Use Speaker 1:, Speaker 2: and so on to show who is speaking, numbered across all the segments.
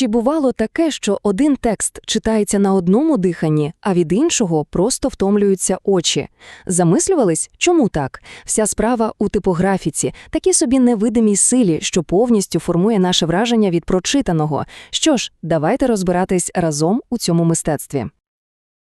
Speaker 1: Чи бувало таке, що один текст читається на одному диханні, а від іншого просто втомлюються очі? Замислювались, чому так? Вся справа у типографіці, такій собі невидимій силі, що повністю формує наше враження від прочитаного. Що ж, давайте розбиратись разом у цьому мистецтві.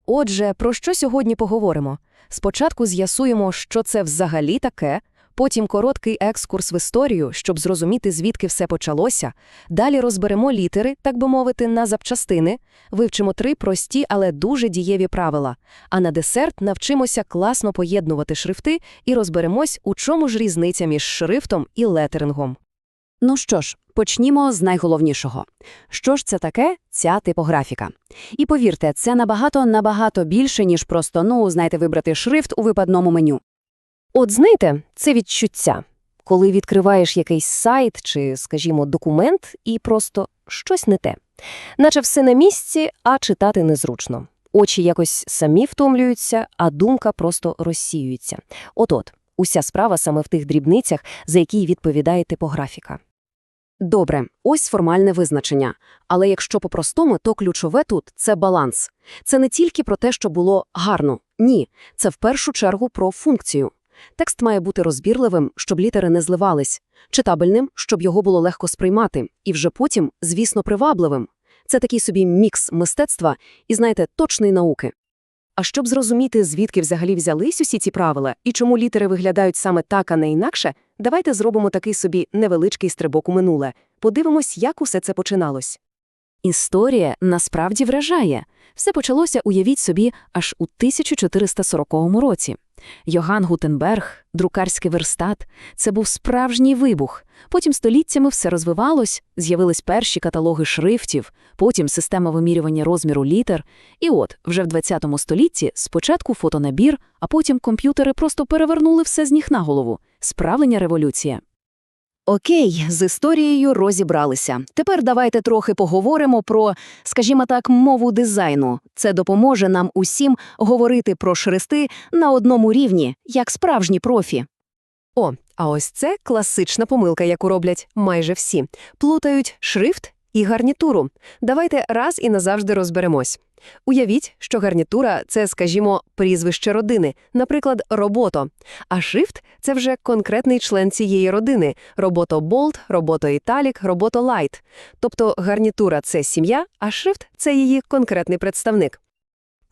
Speaker 2: Отже, про що сьогодні поговоримо? Спочатку з'ясуємо, що це взагалі таке, потім короткий екскурс в історію, щоб зрозуміти, звідки все почалося. Далі розберемо літери, так би мовити, на запчастини, вивчимо три прості, але дуже дієві правила. А на десерт навчимося класно поєднувати шрифти і розберемось, у чому ж різниця між шрифтом і летерингом.
Speaker 3: Ну що ж, почнімо з найголовнішого. Що ж це таке ця типографіка? І повірте, це набагато-набагато більше, ніж просто, ну, знаєте, вибрати шрифт у випадному меню.
Speaker 2: От знаєте, це відчуття, коли відкриваєш якийсь сайт чи, скажімо, документ і просто щось не те. Наче все на місці, а читати незручно. Очі якось самі втомлюються, а думка просто розсіюється. От-от, уся справа саме в тих дрібницях, за які відповідає типографіка.
Speaker 3: Добре, ось формальне визначення. Але якщо по-простому, то ключове тут – це баланс. Це не тільки про те, що було гарно. Ні, це в першу чергу про функцію. Текст має бути розбірливим, щоб літери не зливались, читабельним, щоб його було легко сприймати, і вже потім, звісно, привабливим. Це такий собі мікс мистецтва і, знаєте, точної науки. А щоб зрозуміти, звідки взагалі взялись усі ці правила і чому літери виглядають саме так, а не інакше, давайте зробимо такий собі невеличкий стрибок у минуле. Подивимось, як усе це починалось. Історія насправді вражає. Все почалося, уявіть собі, аж у 1440 році. Йоган Гутенберг, друкарський верстат – це був справжній вибух. Потім століттями все розвивалось, з'явились перші каталоги шрифтів, потім система вимірювання розміру літер. І от, вже в 20 столітті спочатку фотонабір, а потім комп'ютери просто перевернули все з ніг на голову. Справлення революція. Окей, з історією розібралися. Тепер давайте трохи поговоримо про, скажімо так, мову дизайну. Це допоможе нам усім говорити про шрифти на одному рівні, як справжні профі.
Speaker 2: О, а ось це класична помилка, яку роблять майже всі. Плутають шрифт і гарнітуру. Давайте раз і назавжди розберемось. Уявіть, що гарнітура – це, скажімо, прізвище родини, наприклад, робото. А шрифт – це вже конкретний член цієї родини – робото болт, робото італік, робото лайт. Тобто гарнітура – це сім'я, а шрифт – це її конкретний представник.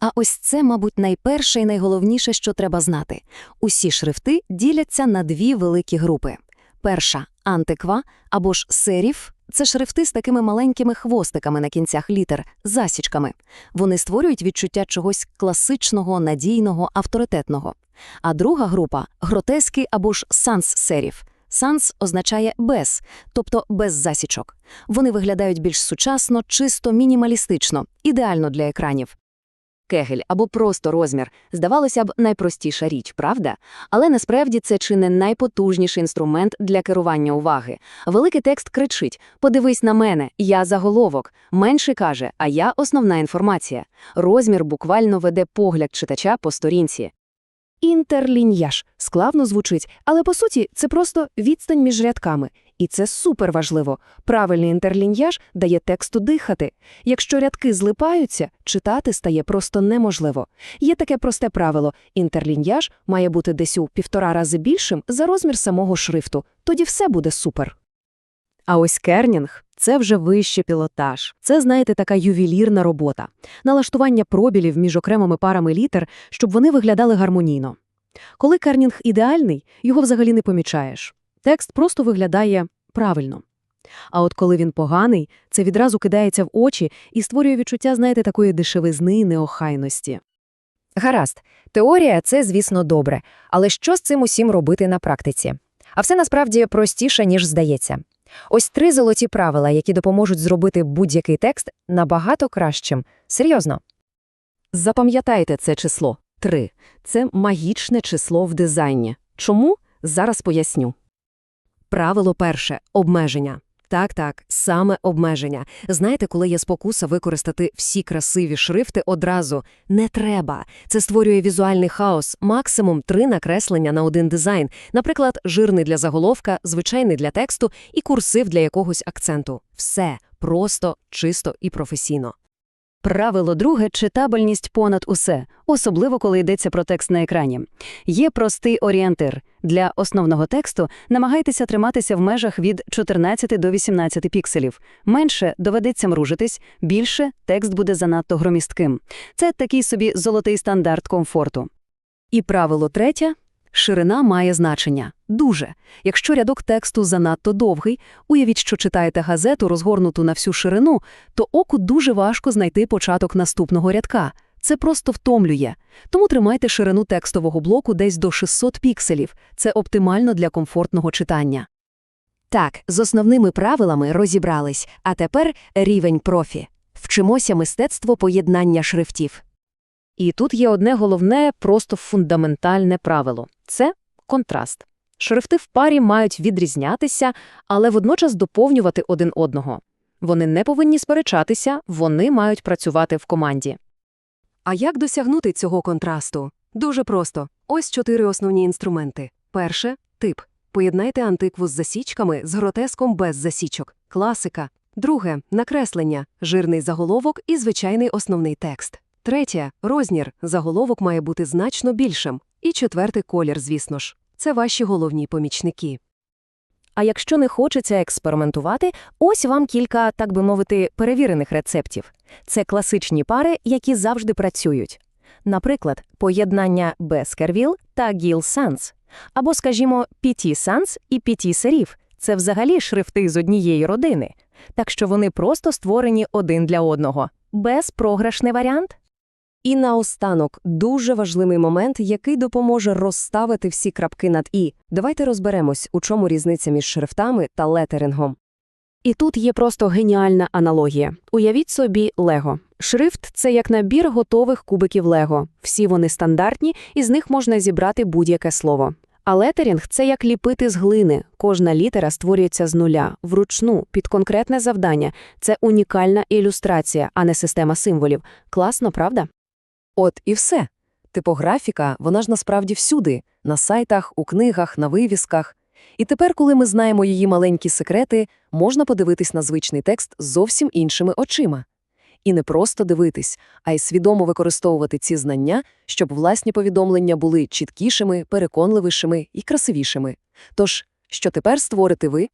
Speaker 3: А ось це, мабуть, найперше і найголовніше, що треба знати. Усі шрифти діляться на дві великі групи. Перша – антиква або ж серіф – це шрифти з такими маленькими хвостиками на кінцях літер, засічками. Вони створюють відчуття чогось класичного, надійного, авторитетного. А друга група – гротески або ж санс-серіф. Санс означає без, тобто без засічок. Вони виглядають більш сучасно, чисто, мінімалістично, ідеально для екранів. Кегель або просто розмір, здавалося б, найпростіша річ, правда? Але насправді це чи не найпотужніший інструмент для керування уваги. Великий текст кричить «Подивись на мене, я заголовок». Менший каже «А я основна інформація». Розмір буквально веде погляд читача по сторінці. Інтерліньяж склавно звучить, але по суті це просто відстань між рядками. І це суперважливо. Правильний інтерліньяж дає тексту дихати. Якщо рядки злипаються, читати стає просто неможливо. Є таке просте правило: інтерліньяж має бути десь у півтора рази більшим за розмір самого шрифту. Тоді все буде супер. А ось кернінг – це вже вищий пілотаж. Це, знаєте, така ювелірна робота. Налаштування пробілів між окремими парами літер, щоб вони виглядали гармонійно. Коли кернінг ідеальний, його взагалі не помічаєш. Текст просто виглядає правильно. А от коли він поганий, це відразу кидається в очі і створює відчуття, знаєте, такої дешевизни і неохайності.
Speaker 2: Гаразд, теорія – це, звісно, добре. Але що з цим усім робити на практиці? А все насправді простіше, ніж здається. Ось три золоті правила, які допоможуть зробити будь-який текст набагато кращим. Серйозно.
Speaker 3: Запам'ятайте це число. Три. Це магічне число в дизайні. Чому? Зараз поясню. Правило перше – обмеження. Так-так, саме обмеження. Знаєте, коли є спокуса використати всі красиві шрифти одразу? Не треба. Це створює візуальний хаос, максимум три накреслення на один дизайн. Наприклад, жирний для заголовка, звичайний для тексту і курсив для якогось акценту. Все,
Speaker 2: Просто, чисто і професійно.
Speaker 3: Правило друге – читабельність понад усе, особливо коли йдеться про текст на екрані. Є простий орієнтир. Для основного тексту намагайтеся триматися в межах від 14 до 18 пікселів. Менше доведеться мружитись, більше текст буде занадто громістким. Це такий собі золотий стандарт комфорту. І правило третє – ширина має значення. Дуже. Якщо рядок тексту занадто довгий, уявіть, що читаєте газету, розгорнуту на всю ширину, то оку дуже важко знайти початок наступного рядка. Це просто втомлює. Тому тримайте ширину текстового блоку десь до 600 пікселів. Це оптимально для комфортного читання.
Speaker 2: Так, з основними правилами розібрались, а тепер рівень профі. Вчимося мистецтво поєднання шрифтів.
Speaker 1: І тут є одне головне, просто фундаментальне правило – це контраст. Шрифти в парі мають відрізнятися, але водночас доповнювати один одного. Вони не повинні сперечатися, вони мають працювати в команді.
Speaker 2: А як досягнути цього контрасту? Дуже просто. Ось чотири основні інструменти. Перше – тип. Поєднайте антикву з засічками з гротеском без засічок. Класика. Друге – накреслення, жирний заголовок і звичайний основний текст. Третє – розмір. Заголовок має бути значно більшим. І четвертий – колір, звісно ж. Це ваші головні помічники.
Speaker 1: А якщо не хочеться експериментувати, ось вам кілька, так би мовити, перевірених рецептів. Це класичні пари, які завжди працюють. Наприклад, поєднання Baskerville та Gill Sans. Або, скажімо, PT Sans і PT Serif. Це взагалі шрифти з однієї родини. Так що вони просто створені один для одного. Безпрограшний варіант?
Speaker 2: І наостанок дуже важливий момент, який допоможе розставити всі крапки над «і». Давайте розберемось, у чому різниця між шрифтами та летерингом.
Speaker 1: І тут є просто геніальна аналогія. Уявіть собі Лего. Шрифт – це як набір готових кубиків Лего. Всі вони стандартні, і з них можна зібрати будь-яке слово. А летерінг – це як ліпити з глини. Кожна літера створюється з нуля, вручну, під конкретне завдання. Це унікальна ілюстрація, а не система символів. Класно, правда?
Speaker 2: От і все. Типографіка, вона ж насправді всюди – на сайтах, у книгах, на вивісках. І тепер, коли ми знаємо її маленькі секрети, можна подивитись на звичний текст зовсім іншими очима. І не просто дивитись, а й свідомо використовувати ці знання, щоб власні повідомлення були чіткішими, переконливішими і красивішими. Тож, що тепер створите ви,